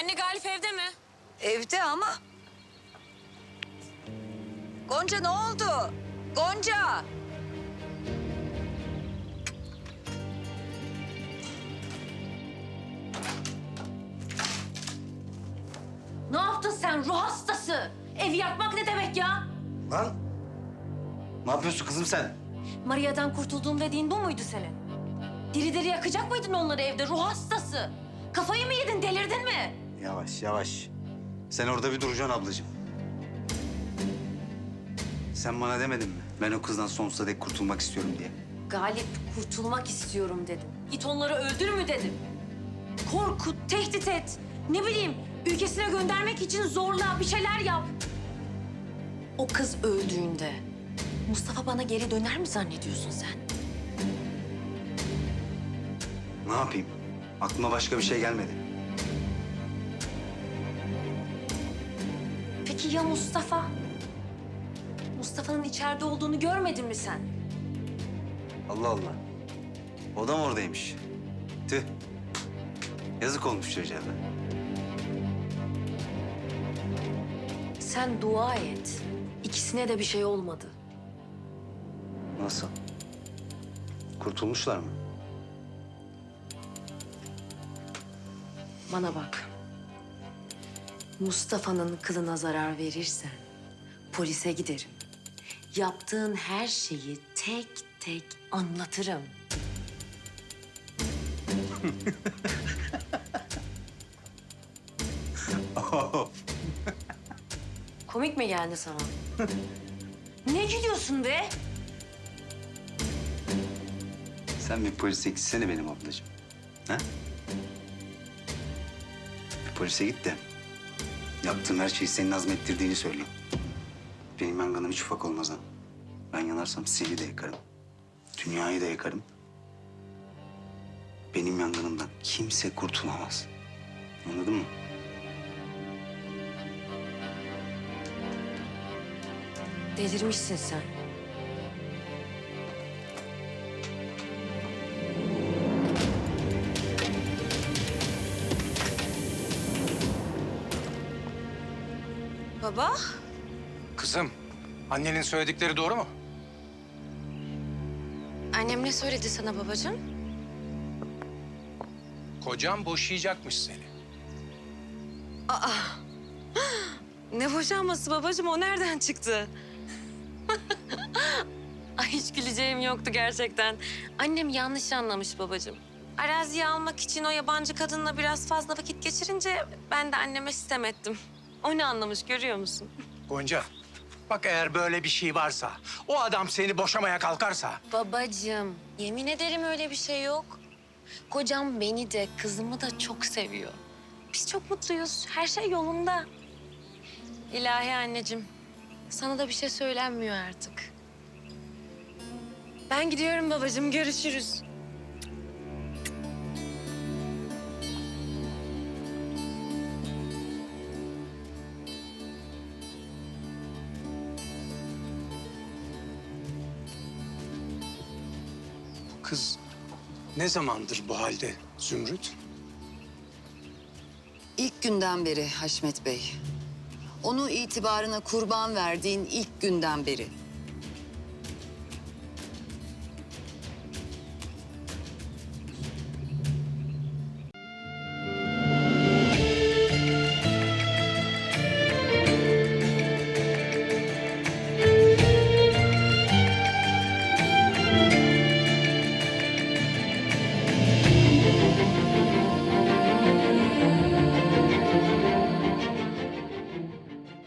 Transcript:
Anne Galip evde mi? Evde ama. Gonca ne oldu? Gonca! Ne yaptın sen ruh hastası? Evi yakmak ne demek ya? Lan! Ne yapıyorsun kızım sen? Maria'dan kurtulduğum dediğin bu muydu senin? Diri diri yakacak mıydın onları evde ruh hastası? Kafayı mı yedin delirdin mi? Yavaş yavaş. Sen orada bir duracaksın ablacığım. Sen bana demedin mi? Ben o kızdan sonsuza dek kurtulmak istiyorum diye. Galip kurtulmak istiyorum dedim. Git onları öldür mü dedim. Korkut, tehdit et. Ne bileyim ülkesine göndermek için zorla bir şeyler yap. O kız öldüğünde Mustafa bana geri döner mi zannediyorsun sen? Ne yapayım? Aklıma başka bir şey gelmedi. Peki ya Mustafa? Mustafa'nın içeride olduğunu görmedin mi sen? Allah Allah. O da mı oradaymış? Tüh. Yazık olmuş çocuğa. Sen dua et. İkisine de bir şey olmadı. Nasıl? Kurtulmuşlar mı? Bana bak. Mustafa'nın kılına zarar verirsen polise giderim. Yaptığın her şeyi tek tek anlatırım. Komik mi geldi sana? ne gülüyorsun be? Sen bir polise gitsene benim ablacığım. Ha? Bir polise git de yaptığım her şeyi senin azmettirdiğini söyleyeyim. Benim yangınım hiç ufak olmaz ha. Ben yanarsam seni de yakarım. Dünyayı da yakarım. Benim yangınımdan kimse kurtulamaz. Anladın mı? Delirmişsin sen. Baba? Kızım, annenin söyledikleri doğru mu? Annem ne söyledi sana babacığım? Kocan boşayacakmış seni. Ne boşanması babacığım o nereden çıktı? Ay hiç güleceğim yoktu gerçekten. Annem yanlış anlamış babacığım. Araziyi almak için o yabancı kadınla biraz fazla vakit geçirince ben de anneme sistem ettim. O ne anlamış görüyor musun? Gonca, bak eğer böyle bir şey varsa, o adam seni boşamaya kalkarsa... Babacığım yemin ederim öyle bir şey yok. Kocam beni de kızımı da çok seviyor. Biz çok mutluyuz. Her şey yolunda. İlahi anneciğim. Sana da bir şey söylenmiyor artık. Ben gidiyorum babacığım. Görüşürüz. Kız ne zamandır bu halde Zümrüt? İlk günden beri Haşmet Bey. Onu itibarına kurban verdiğin ilk günden beri.